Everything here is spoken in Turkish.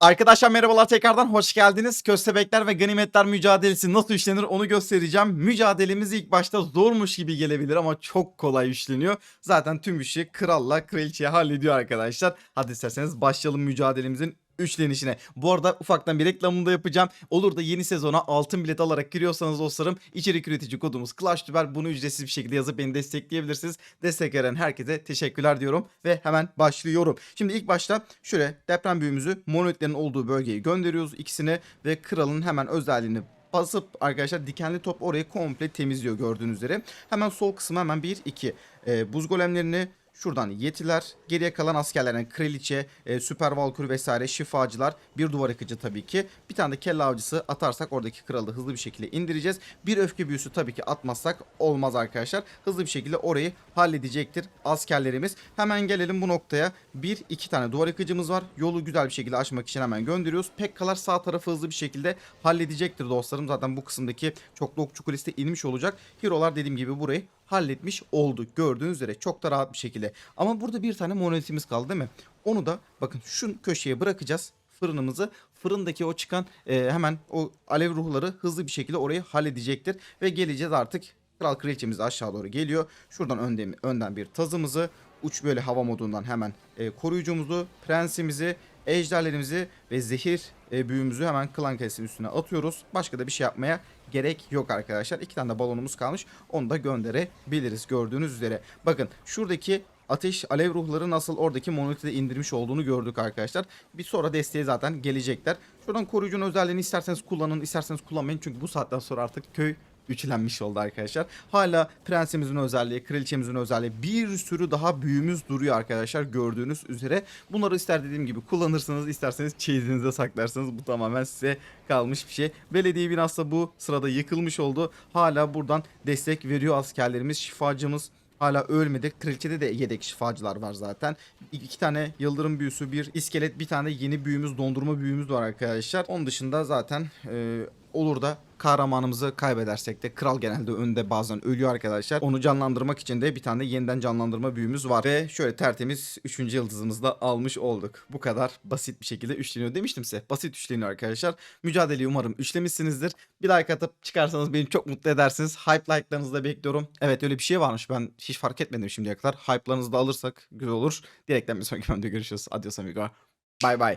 Arkadaşlar merhabalar tekrardan hoş geldiniz. Köstebekler ve ganimetler mücadelesi nasıl işlenir onu göstereceğim. Mücadelemiz ilk başta zormuş gibi gelebilir ama çok kolay işleniyor. Zaten tüm işi kralla kraliçeye hallediyor arkadaşlar. Hadi isterseniz başlayalım mücadelemizin üçlenişine. Bu arada ufaktan bir reklamını da yapacağım. Olur da yeni sezona altın bilet alarak giriyorsanız dostlarım içerik üretici kodumuz ClashTuber bunu ücretsiz bir şekilde yazıp beni destekleyebilirsiniz. Destek veren herkese teşekkürler diyorum ve hemen başlıyorum. Şimdi ilk başta şöyle deprem büyümüzü monolitlerin olduğu bölgeye gönderiyoruz ikisini ve kralın hemen özelliğini basıp arkadaşlar dikenli top orayı komple temizliyor gördüğünüz üzere. Hemen sol kısmı hemen 1 2 e, buz golemlerini Şuradan yetiler, geriye kalan askerlerden kraliçe, e, süper valkür vesaire şifacılar, bir duvar yıkıcı tabii ki. Bir tane de kelle avcısı atarsak oradaki kralı hızlı bir şekilde indireceğiz. Bir öfke büyüsü tabii ki atmazsak olmaz arkadaşlar. Hızlı bir şekilde orayı halledecektir askerlerimiz. Hemen gelelim bu noktaya. Bir iki tane duvar yıkıcımız var. Yolu güzel bir şekilde açmak için hemen gönderiyoruz. Pekkalar sağ tarafı hızlı bir şekilde halledecektir dostlarım. Zaten bu kısımdaki çoklu okçu inmiş olacak. Hero'lar dediğim gibi burayı halletmiş olduk. Gördüğünüz üzere çok da rahat bir şekilde. Ama burada bir tane monolitimiz kaldı değil mi? Onu da bakın şu köşeye bırakacağız fırınımızı. Fırındaki o çıkan e, hemen o alev ruhları hızlı bir şekilde orayı halledecektir. Ve geleceğiz artık. Kral kraliçemiz aşağı doğru geliyor. Şuradan önden, önden bir tazımızı uç böyle hava modundan hemen e, koruyucumuzu, prensimizi, ejderlerimizi ve zehir e, büyümüzü hemen klan kalesinin üstüne atıyoruz. Başka da bir şey yapmaya gerek yok arkadaşlar. İki tane de balonumuz kalmış. Onu da gönderebiliriz gördüğünüz üzere. Bakın şuradaki ateş alev ruhları nasıl oradaki monolitide indirmiş olduğunu gördük arkadaşlar. Bir sonra desteğe zaten gelecekler. Şuradan koruyucunun özelliğini isterseniz kullanın isterseniz kullanmayın. Çünkü bu saatten sonra artık köy üçlenmiş oldu arkadaşlar. Hala prensimizin özelliği, kraliçemizin özelliği bir sürü daha büyümüz duruyor arkadaşlar gördüğünüz üzere. Bunları ister dediğim gibi kullanırsınız isterseniz çeyizinizde saklarsınız. Bu tamamen size kalmış bir şey. Belediye binası bu sırada yıkılmış oldu. Hala buradan destek veriyor askerlerimiz, şifacımız. Hala ölmedi. Kraliçede de yedek şifacılar var zaten. İki tane yıldırım büyüsü, bir iskelet, bir tane yeni büyümüz, dondurma büyümüz var arkadaşlar. Onun dışında zaten e, olur da kahramanımızı kaybedersek de kral genelde önde bazen ölüyor arkadaşlar. Onu canlandırmak için de bir tane de yeniden canlandırma büyümüz var. Ve şöyle tertemiz 3. yıldızımızı da almış olduk. Bu kadar basit bir şekilde üçleniyor demiştim size. Basit üçleniyor arkadaşlar. Mücadeleyi umarım üçlemişsinizdir. Bir like atıp çıkarsanız beni çok mutlu edersiniz. Hype like'larınızı da bekliyorum. Evet öyle bir şey varmış. Ben hiç fark etmedim şimdiye kadar. Hype'larınızı da alırsak güzel olur. Direkten bir sonraki bölümde görüşürüz. Adios amigo. Bye bye.